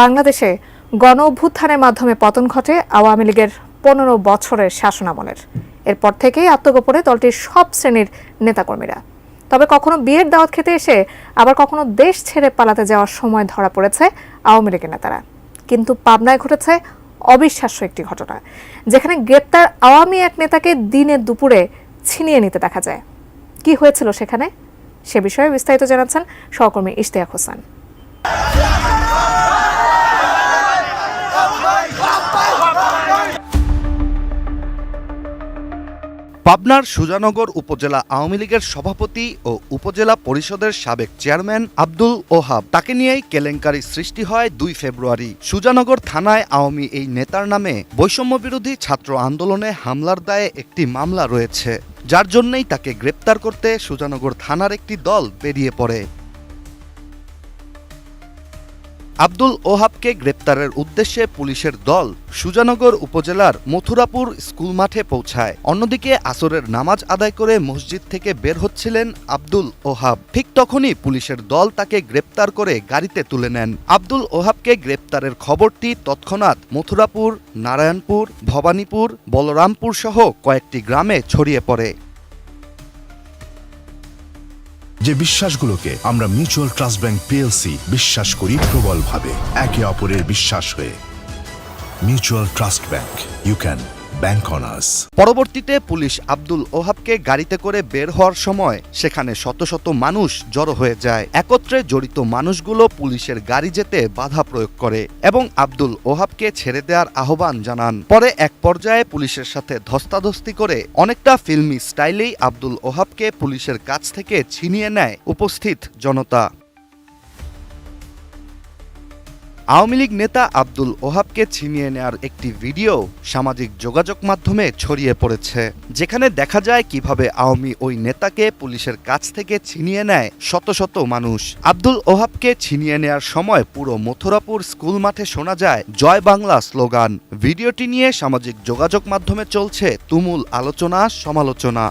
বাংলাদেশে গণ অভ্যুত্থানের মাধ্যমে পতন ঘটে আওয়ামী লীগের পনেরো বছরের শাসনামলের। এরপর থেকেই আত্মগোপনে দলটির সব শ্রেণির নেতাকর্মীরা। তবে কখনো বিয়ের দাওয়াত খেতে এসে আবার কখনো দেশ ছেড়ে পালাতে যাওয়ার সময় ধরা পড়েছে আওয়ামী লীগের নেতারা। কিন্তু পাবনায় ঘটেছে অবিশ্বাস্য একটি ঘটনা, যেখানে গ্রেপ্তার আওয়ামী এক নেতাকে দিনে দুপুরে ছিনিয়ে নিতে দেখা যায়। কি হয়েছিল সেখানে? সে বিষয়ে বিস্তারিত জানাচ্ছেন সহকর্মী ইশতিয়াক হোসেন। পাবনার সুজানগর উপজেলা আওয়ামী লীগের সভাপতি ও উপজেলা পরিষদের সাবেক চেয়ারম্যান আব্দুল ওহাব। তাকে নিয়েই কেলেঙ্কারি সৃষ্টি হয় দুই ফেব্রুয়ারি। সুজানগর থানায় আওয়ামী এই নেতার নামে বৈষম্য বিরোধী ছাত্র আন্দোলনে হামলার দায়ে একটি মামলা রয়েছে। যার জন্যই তাকে গ্রেপ্তার করতে সুজানগর থানার একটি দল বেরিয়ে পড়ে। আব্দুল ওহাবকে গ্রেপ্তারের উদ্দেশ্যে পুলিশের দল সুজানগর উপজেলার মথুরাপুর স্কুল মাঠে পৌঁছায়। অন্যদিকে আসরের নামাজ আদায় করে মসজিদ থেকে বের হচ্ছিলেন আব্দুল ওহাব। ঠিক তখনই পুলিশের দল তাকে গ্রেপ্তার করে গাড়িতে তুলে নেন। আব্দুল ওহাবকে গ্রেপ্তারের খবরটি তৎক্ষণাৎ মথুরাপুর, নারায়ণপুর, ভবানীপুর, বলরামপুর সহ কয়েকটি গ্রামে ছড়িয়ে পড়ে। যে বিশ্বাসগুলোকে আমরা মিউচুয়াল ট্রাস্ট ব্যাংক পিএলসি বিশ্বাস করি প্রবলভাবে, একে অপরের বিশ্বাস হয়ে। Mutual trust bank you can bank on us পরবর্তীতে পুলিশ আব্দুল ওহাবকে গাড়িতে করে বের হওয়ার সময় সেখানে শত শত মানুষ জড়ো হয়ে যায়। একত্রে জড়িত মানুষগুলো পুলিশের গাড়ি যেতে বাধা প্রয়োগ করে এবং আব্দুল ওহাবকে ছেড়ে দেওয়ার আহ্বান জানান। পরে এক পর্যায়ে পুলিশের সাথে ধস্তাধস্তি করে অনেকটা ফিল্মি স্টাইলেই আব্দুল ওহাবকে পুলিশের কাছ থেকে ছিনিয়ে নেয় উপস্থিত জনতা। আওয়ামী লীগ নেতা আব্দুল ওহাবকে ছিনিয়ে নেয়ার একটি ভিডিও সামাজিক যোগাযোগ মাধ্যমে ছড়িয়ে পড়েছে, যেখানে দেখা যায় কীভাবে আওয়ামী ওই নেতাকে পুলিশের কাছ থেকে ছিনিয়ে নেয় শত শত মানুষ। আব্দুল ওহাবকে ছিনিয়ে নেয়ার সময় পুরো মথুরাপুর স্কুল মাঠে শোনা যায় জয় বাংলা স্লোগান। ভিডিওটি নিয়ে সামাজিক যোগাযোগ মাধ্যমে চলছে তুমুল আলোচনা সমালোচনা